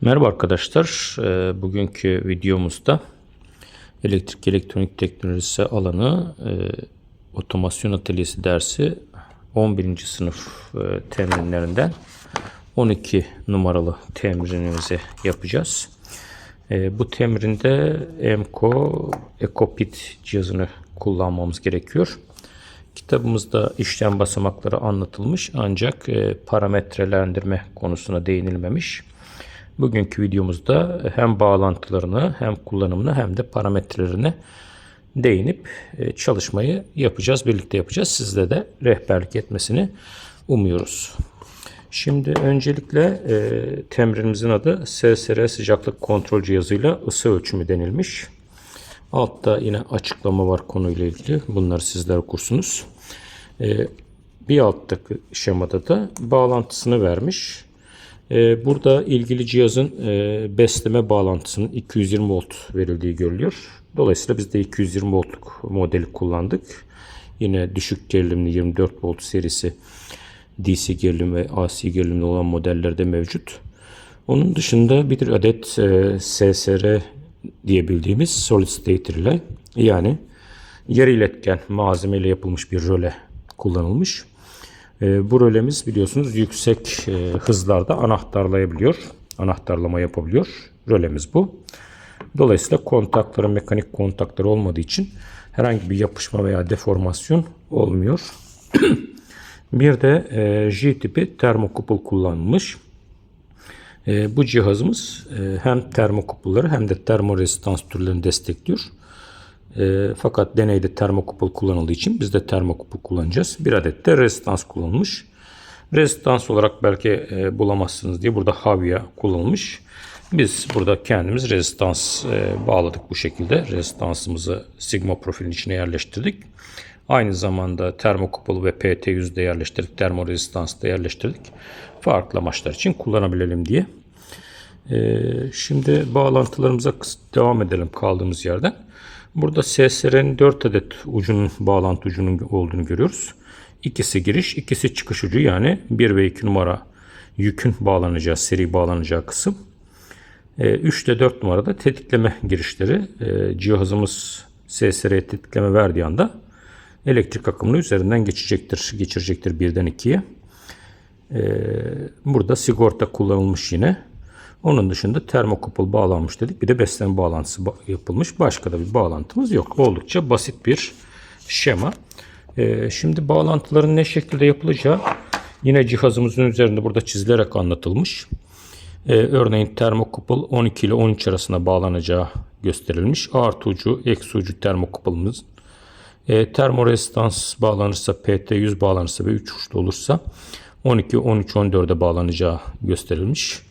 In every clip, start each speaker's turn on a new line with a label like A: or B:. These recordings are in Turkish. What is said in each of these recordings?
A: Merhaba arkadaşlar. Ee, Bugünkü videomuzda elektrik elektronik teknolojisi alanı e, otomasyon atölyesi dersi 11. sınıf e, temrinlerinden 12 numaralı temrinimizi yapacağız. E, Bu temrinde EMCO EcoPit cihazını kullanmamız gerekiyor. Kitabımızda işlem basamakları anlatılmış ancak parametrelendirme konusuna değinilmemiş. Bugünkü videomuzda hem bağlantılarını hem kullanımını hem de parametrelerine değinip e, çalışmayı yapacağız. Birlikte yapacağız. Sizle de rehberlik etmesini umuyoruz. Şimdi öncelikle e, temrinimizin adı SSR sıcaklık kontrol cihazıyla ısı ölçümü denilmiş. Altta yine açıklama var konuyla ilgili. Bunları sizler okursunuz. E, bir alttaki şemada da bağlantısını vermiş. Ee, Burada ilgili cihazın e, besleme bağlantısının 220 volt verildiği görülüyor. Dolayısıyla biz de 220 voltluk modeli kullandık. Yine düşük gerilimli 24 volt serisi DC gerilim ve AC gerilimli olan modellerde mevcut. Onun dışında bir adet e, SSR diye bildiğimiz solid state relay yani yarı iletken malzemeyle yapılmış bir röle kullanılmış. E, bu rölemiz biliyorsunuz yüksek e, hızlarda anahtarlayabiliyor. Anahtarlama yapabiliyor. Rölemiz bu. Dolayısıyla kontakların mekanik kontakları olmadığı için herhangi bir yapışma veya deformasyon olmuyor. bir de e, J tipi termokupul kullanılmış. E, bu cihazımız hem termokupulları hem de termoresistans türlerini destekliyor. E, fakat deneyde termokupul kullanıldığı için biz de termokupul kullanacağız. Bir adet de rezistans kullanılmış. Rezistans olarak belki e, bulamazsınız diye burada havya kullanılmış. Biz burada kendimiz rezistans e, bağladık bu şekilde. Rezistansımızı sigma profilin içine yerleştirdik. Aynı zamanda termokupul ve PT100'de yerleştirdik. Termorezistans da yerleştirdik. Farklı amaçlar için kullanabilelim diye. E, şimdi bağlantılarımıza devam edelim kaldığımız yerden. Burada SSR'nin 4 adet ucunun bağlantı ucunun olduğunu görüyoruz. İkisi giriş, ikisi çıkış ucu yani 1 ve 2 numara yükün bağlanacağı, seri bağlanacağı kısım. 3 ile 4 numarada tetikleme girişleri. E, cihazımız SSR'ye tetikleme verdiği anda elektrik akımını üzerinden geçecektir, geçirecektir 1'den 2'ye. Burada sigorta kullanılmış yine. Onun dışında termokupul bağlanmış dedik. Bir de besleme bağlantısı yapılmış. Başka da bir bağlantımız yok. Oldukça basit bir şema. Ee, şimdi bağlantıların ne şekilde yapılacağı yine cihazımızın üzerinde burada çizilerek anlatılmış. Ee, örneğin termokupul 12 ile 13 arasında bağlanacağı gösterilmiş. Artı ucu, eksi ucu termokupulumuz. Ee, termoresistans bağlanırsa, PT100 bağlanırsa ve 3 uçlu olursa 12, 13, 14'e bağlanacağı gösterilmiş.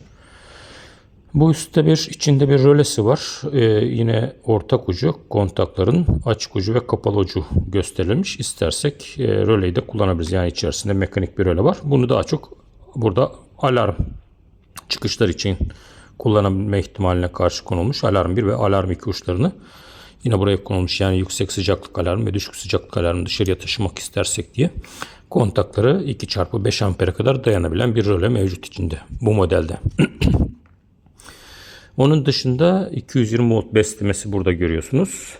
A: Bu üstte bir içinde bir rölesi var. Ee, yine ortak ucu kontakların açık ucu ve kapalı ucu gösterilmiş. İstersek e, röleyi de kullanabiliriz. Yani içerisinde mekanik bir röle var. Bunu daha çok burada alarm çıkışlar için kullanabilme ihtimaline karşı konulmuş. Alarm 1 ve alarm 2 uçlarını yine buraya konulmuş. Yani yüksek sıcaklık alarmı ve düşük sıcaklık alarmı dışarıya taşımak istersek diye kontakları 2 çarpı 5 ampere kadar dayanabilen bir röle mevcut içinde bu modelde. Onun dışında 220 volt beslemesi burada görüyorsunuz.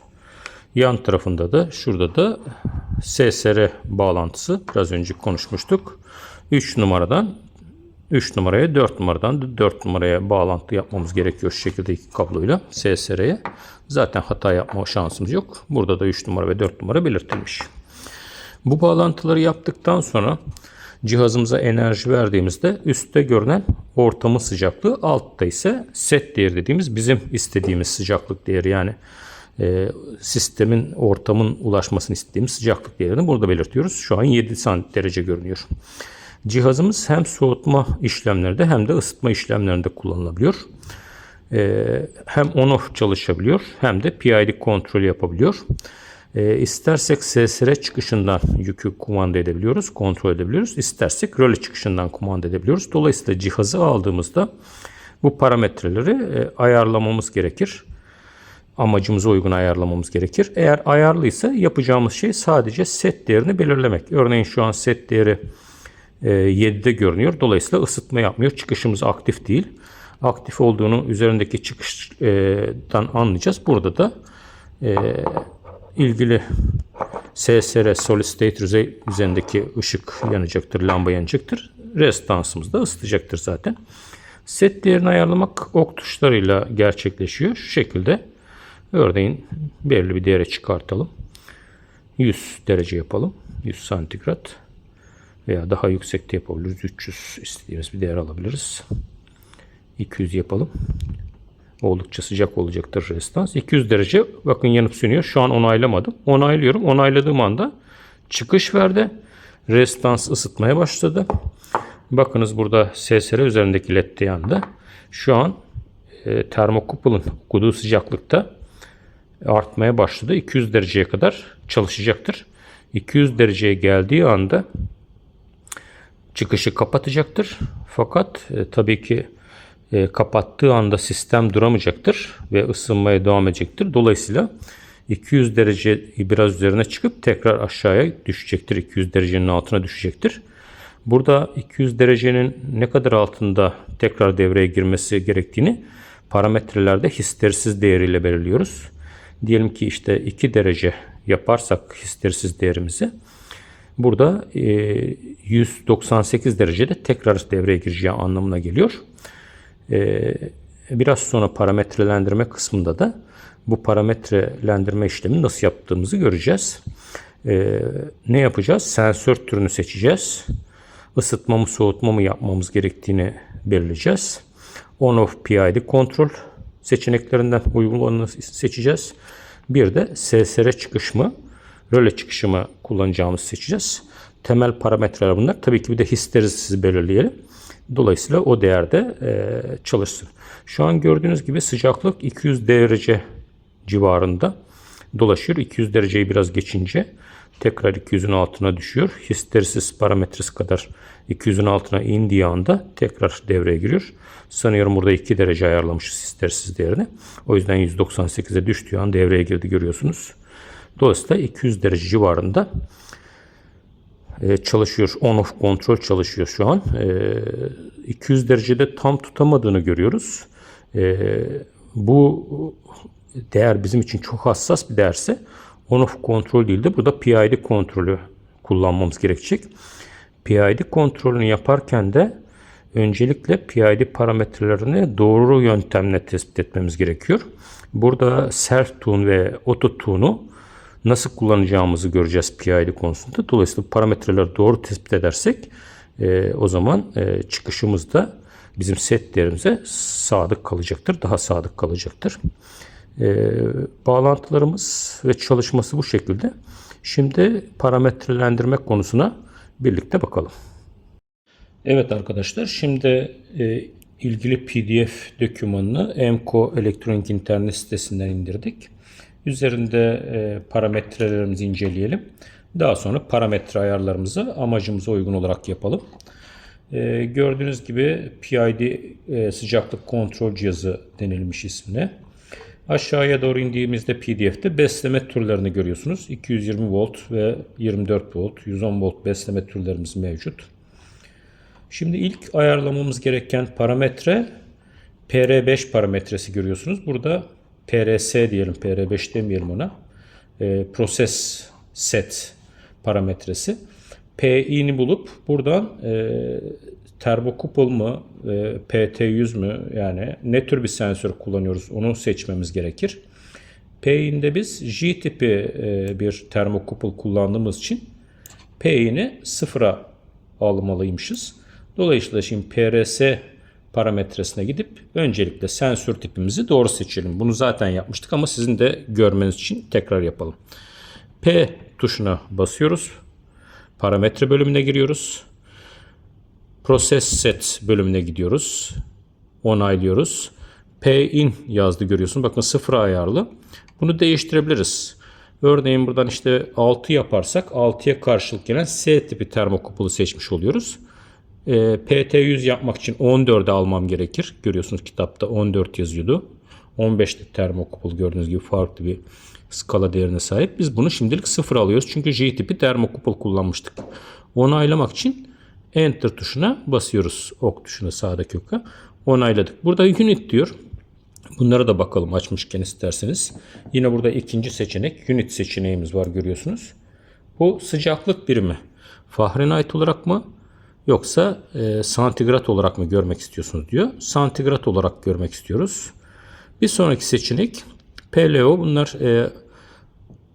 A: Yan tarafında da şurada da SSR bağlantısı biraz önce konuşmuştuk. 3 numaradan 3 numaraya 4 numaradan 4 numaraya bağlantı yapmamız gerekiyor şu şekilde iki kabloyla SSR'ye. Zaten hata yapma şansımız yok. Burada da 3 numara ve 4 numara belirtilmiş. Bu bağlantıları yaptıktan sonra cihazımıza enerji verdiğimizde üstte görünen ortamın sıcaklığı altta ise set değeri dediğimiz bizim istediğimiz sıcaklık değeri yani e, sistemin ortamın ulaşmasını istediğimiz sıcaklık değerini burada belirtiyoruz. Şu an 7 derece görünüyor. Cihazımız hem soğutma işlemlerinde hem de ısıtma işlemlerinde kullanılabiliyor. E, hem on-off çalışabiliyor hem de PID kontrolü yapabiliyor. E, istersek SSR çıkışından yükü kumanda edebiliyoruz, kontrol edebiliyoruz. İstersek röle çıkışından kumanda edebiliyoruz. Dolayısıyla cihazı aldığımızda bu parametreleri e, ayarlamamız gerekir. Amacımıza uygun ayarlamamız gerekir. Eğer ayarlıysa yapacağımız şey sadece set değerini belirlemek. Örneğin şu an set değeri e, 7'de görünüyor. Dolayısıyla ısıtma yapmıyor. Çıkışımız aktif değil. aktif olduğunu üzerindeki çıkıştan anlayacağız. Burada da e, ilgili SSR Solid State yüzey üzerindeki ışık yanacaktır, lamba yanacaktır. Restansımız da ısıtacaktır zaten. Set değerini ayarlamak ok tuşlarıyla gerçekleşiyor. Şu şekilde örneğin belirli bir değere çıkartalım. 100 derece yapalım. 100 santigrat veya daha yüksekte yapabiliriz. 300 istediğimiz bir değer alabiliriz. 200 yapalım. Oldukça sıcak olacaktır restans. 200 derece bakın yanıp sönüyor. Şu an onaylamadım. Onaylıyorum. Onayladığım anda çıkış verdi. Restans ısıtmaya başladı. Bakınız burada SSR üzerindeki led de yandı. Şu an e, termokupulun okuduğu sıcaklıkta artmaya başladı. 200 dereceye kadar çalışacaktır. 200 dereceye geldiği anda çıkışı kapatacaktır. Fakat e, tabii ki e, kapattığı anda sistem duramayacaktır ve ısınmaya devam edecektir. Dolayısıyla 200 derece biraz üzerine çıkıp tekrar aşağıya düşecektir. 200 derecenin altına düşecektir. Burada 200 derecenin ne kadar altında tekrar devreye girmesi gerektiğini parametrelerde histerisiz değeriyle belirliyoruz. Diyelim ki işte 2 derece yaparsak histerisiz değerimizi burada e, 198 derecede tekrar devreye gireceği anlamına geliyor. E, biraz sonra parametrelendirme kısmında da bu parametrelendirme işlemini nasıl yaptığımızı göreceğiz. E, ne yapacağız? Sensör türünü seçeceğiz. Isıtma mı soğutma mı yapmamız gerektiğini belirleyeceğiz. On off PID kontrol seçeneklerinden uygun olanı seçeceğiz. Bir de SSR çıkış mı, röle çıkışı mı kullanacağımızı seçeceğiz. Temel parametreler bunlar. Tabii ki bir de histerisiz belirleyelim. Dolayısıyla o değerde e, çalışsın. Şu an gördüğünüz gibi sıcaklık 200 derece civarında dolaşıyor. 200 dereceyi biraz geçince tekrar 200'ün altına düşüyor. Histerisiz parametresi kadar 200'ün altına indiği anda tekrar devreye giriyor. Sanıyorum burada 2 derece ayarlamışız histerisiz değerini. O yüzden 198'e düştüğü an devreye girdi görüyorsunuz. Dolayısıyla 200 derece civarında e, çalışıyor. On off kontrol çalışıyor şu an. 200 derecede tam tutamadığını görüyoruz. E, bu değer bizim için çok hassas bir değerse on off kontrol değil de burada PID kontrolü kullanmamız gerekecek. PID kontrolünü yaparken de öncelikle PID parametrelerini doğru yöntemle tespit etmemiz gerekiyor. Burada self tune ve auto tune'u nasıl kullanacağımızı göreceğiz PID konusunda. Dolayısıyla parametreleri doğru tespit edersek e, o zaman e, çıkışımız da bizim set değerimize sadık kalacaktır. Daha sadık kalacaktır. E, bağlantılarımız ve çalışması bu şekilde. Şimdi parametrelendirme konusuna birlikte bakalım. Evet arkadaşlar şimdi e, ilgili pdf dokümanını EMCO elektronik internet sitesinden indirdik. Üzerinde e, parametrelerimizi inceleyelim. Daha sonra parametre ayarlarımızı amacımıza uygun olarak yapalım. E, gördüğünüz gibi PID e, sıcaklık kontrol cihazı denilmiş ismine. Aşağıya doğru indiğimizde PDF'te besleme türlerini görüyorsunuz. 220 volt ve 24 volt, 110 volt besleme türlerimiz mevcut. Şimdi ilk ayarlamamız gereken parametre PR5 parametresi görüyorsunuz. Burada PRS diyelim, PR5 demeyelim ona. E, process set parametresi. PI'ni bulup buradan e, termokupol mu, e, PT100 mü yani ne tür bir sensör kullanıyoruz onu seçmemiz gerekir. P'inde biz J tipi e, bir termokupol kullandığımız için P'ini sıfıra almalıymışız. Dolayısıyla şimdi PRS parametresine gidip öncelikle sensör tipimizi doğru seçelim. Bunu zaten yapmıştık ama sizin de görmeniz için tekrar yapalım. P tuşuna basıyoruz. Parametre bölümüne giriyoruz. Process set bölümüne gidiyoruz. Onaylıyoruz. P in yazdı görüyorsun. Bakın sıfır ayarlı. Bunu değiştirebiliriz. Örneğin buradan işte 6 yaparsak 6'ya karşılık gelen S tipi termokupulu seçmiş oluyoruz. E, PT100 yapmak için 14'e almam gerekir. Görüyorsunuz kitapta 14 yazıyordu. 15'te termokupul gördüğünüz gibi farklı bir skala değerine sahip. Biz bunu şimdilik sıfır alıyoruz. Çünkü J tipi termokupul kullanmıştık. Onaylamak için Enter tuşuna basıyoruz. Ok tuşuna sağdaki oka. onayladık. Burada unit diyor. Bunlara da bakalım açmışken isterseniz. Yine burada ikinci seçenek unit seçeneğimiz var görüyorsunuz. Bu sıcaklık birimi. Fahrenheit olarak mı yoksa e, santigrat olarak mı görmek istiyorsunuz diyor. Santigrat olarak görmek istiyoruz. Bir sonraki seçenek PLO. Bunlar e,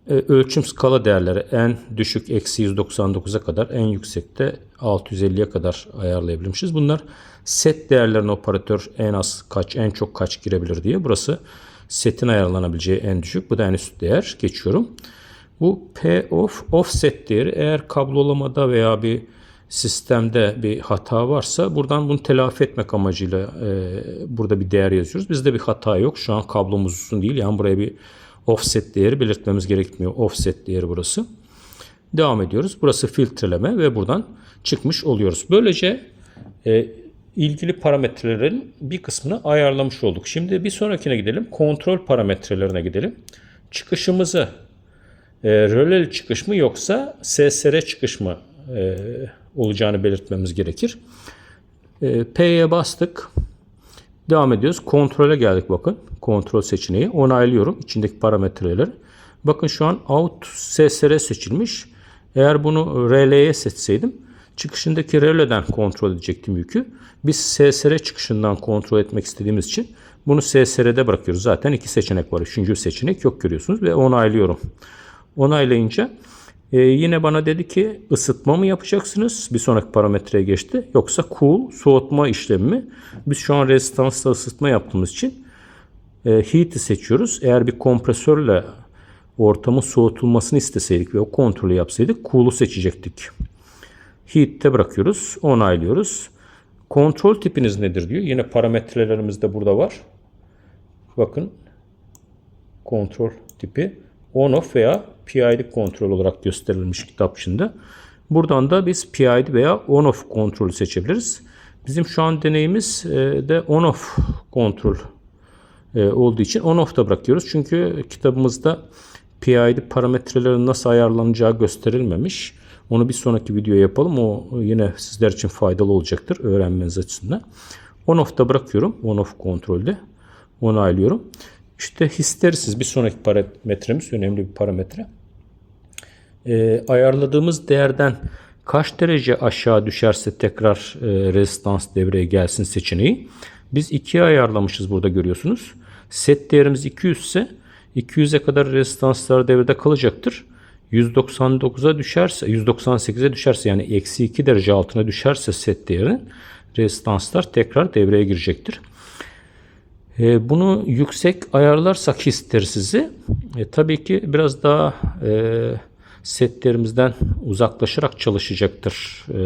A: e, ölçüm skala değerleri en düşük eksi 199'a kadar en yüksekte 650'ye kadar ayarlayabilmişiz. Bunlar set değerlerini operatör en az kaç en çok kaç girebilir diye. Burası setin ayarlanabileceği en düşük. Bu da en üst değer. Geçiyorum. Bu P off offset değeri eğer kablolamada veya bir sistemde bir hata varsa buradan bunu telafi etmek amacıyla e, burada bir değer yazıyoruz. Bizde bir hata yok. Şu an kablomuz uzun değil. Yani buraya bir offset değeri belirtmemiz gerekmiyor. Offset değeri burası. Devam ediyoruz. Burası filtreleme ve buradan çıkmış oluyoruz. Böylece e, ilgili parametrelerin bir kısmını ayarlamış olduk. Şimdi bir sonrakine gidelim. Kontrol parametrelerine gidelim. Çıkışımızı e, röleli çıkış mı yoksa SSR çıkış mı e, olacağını belirtmemiz gerekir. E, P'ye bastık. Devam ediyoruz. Kontrole geldik bakın. Kontrol seçeneği. Onaylıyorum içindeki parametreleri. Bakın şu an out SSR seçilmiş. Eğer bunu RL'ye seçseydim çıkışındaki releden kontrol edecektim yükü. Biz SSR çıkışından kontrol etmek istediğimiz için bunu SSR'de bırakıyoruz. Zaten iki seçenek var. Üçüncü seçenek yok görüyorsunuz ve onaylıyorum. Onaylayınca e, yine bana dedi ki ısıtma mı yapacaksınız? Bir sonraki parametreye geçti. Yoksa cool soğutma işlemi mi? Biz şu an rezistansla ısıtma yaptığımız için e, heat'i seçiyoruz. Eğer bir kompresörle ortamın soğutulmasını isteseydik ve o kontrolü yapsaydık cool'u seçecektik. Heat'te bırakıyoruz. Onaylıyoruz. Kontrol tipiniz nedir diyor. Yine parametrelerimiz de burada var. Bakın kontrol tipi on off veya PID kontrol olarak gösterilmiş kitap içinde. Buradan da biz PID veya on off kontrolü seçebiliriz. Bizim şu an deneyimiz e, de on off kontrol e, olduğu için on off'ta bırakıyoruz. Çünkü kitabımızda PID parametrelerinin nasıl ayarlanacağı gösterilmemiş. Onu bir sonraki video yapalım. O yine sizler için faydalı olacaktır öğrenmeniz açısından. On off'ta bırakıyorum. On off kontrolde onaylıyorum. İşte histerisiz bir sonraki parametremiz önemli bir parametre. E, ayarladığımız değerden kaç derece aşağı düşerse tekrar e, rezistans devreye gelsin seçeneği. Biz 2'ye ayarlamışız burada görüyorsunuz. Set değerimiz 200 ise 200'e kadar rezistanslar devrede kalacaktır. 199'a düşerse 198'e düşerse yani eksi 2 derece altına düşerse set değeri rezistanslar tekrar devreye girecektir. E, bunu yüksek ayarlarsak histersizi e, tabii ki biraz daha e, setlerimizden uzaklaşarak çalışacaktır e,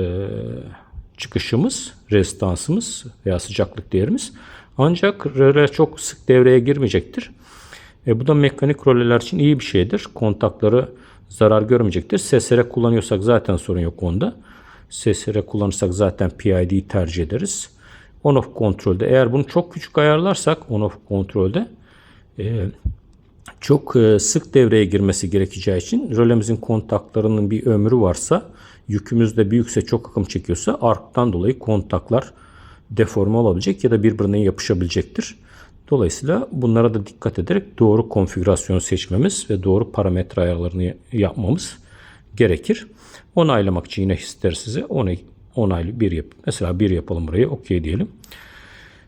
A: çıkışımız, rezistansımız veya sıcaklık değerimiz. Ancak röle çok sık devreye girmeyecektir. E, bu da mekanik röleler için iyi bir şeydir. Kontakları zarar görmeyecektir. SSR kullanıyorsak zaten sorun yok onda. SSR kullanırsak zaten PID'yi tercih ederiz. On off kontrolde eğer bunu çok küçük ayarlarsak on off kontrolde e, çok e, sık devreye girmesi gerekeceği için rölemizin kontaklarının bir ömrü varsa yükümüz de büyükse çok akım çekiyorsa arktan dolayı kontaklar deforme olabilecek ya da birbirine yapışabilecektir. Dolayısıyla bunlara da dikkat ederek doğru konfigürasyon seçmemiz ve doğru parametre ayarlarını yapmamız gerekir. Onaylamak için yine ister size onay, onaylı bir yap. Mesela bir yapalım burayı. Okey diyelim.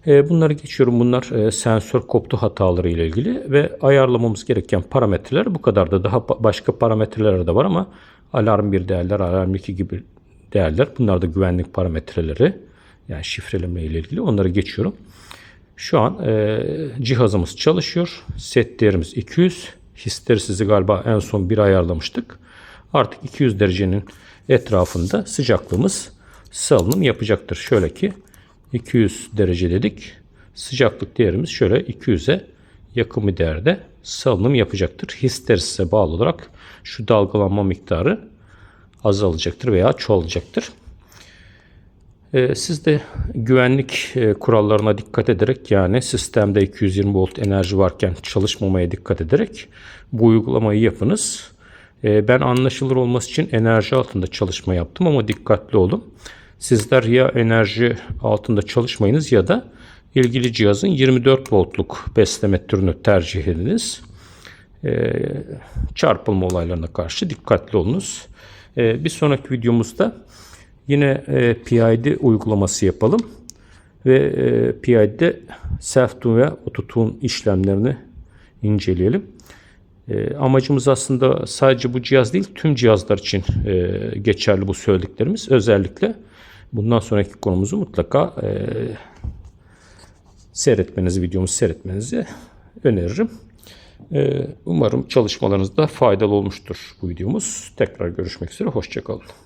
A: E, bunları geçiyorum. Bunlar e, sensör koptu hataları ile ilgili ve ayarlamamız gereken parametreler bu kadar da daha başka parametreler de var ama alarm bir değerler, alarm 2 gibi değerler. Bunlar da güvenlik parametreleri. Yani şifreleme ile ilgili. Onları geçiyorum. Şu an e, cihazımız çalışıyor. Set değerimiz 200. Histerisizi galiba en son bir ayarlamıştık. Artık 200 derecenin etrafında sıcaklığımız salınım yapacaktır. Şöyle ki 200 derece dedik. Sıcaklık değerimiz şöyle 200'e yakın bir değerde salınım yapacaktır. Histerisise bağlı olarak şu dalgalanma miktarı azalacaktır veya çoğalacaktır. Ee, siz de güvenlik e, kurallarına dikkat ederek yani sistemde 220 volt enerji varken çalışmamaya dikkat ederek bu uygulamayı yapınız. Ee, ben anlaşılır olması için enerji altında çalışma yaptım ama dikkatli olun. Sizler ya enerji altında çalışmayınız ya da ilgili cihazın 24 voltluk besleme türünü tercih ediniz. Ee, çarpılma olaylarına karşı dikkatli olunuz. Ee, bir sonraki videomuzda yine e, PID uygulaması yapalım ve e, PID'de self tune ve auto tune işlemlerini inceleyelim. E, amacımız aslında sadece bu cihaz değil tüm cihazlar için e, geçerli bu söylediklerimiz. Özellikle bundan sonraki konumuzu mutlaka e, seyretmenizi, videomuzu seyretmenizi öneririm. E, umarım çalışmalarınızda faydalı olmuştur bu videomuz. Tekrar görüşmek üzere, hoşçakalın.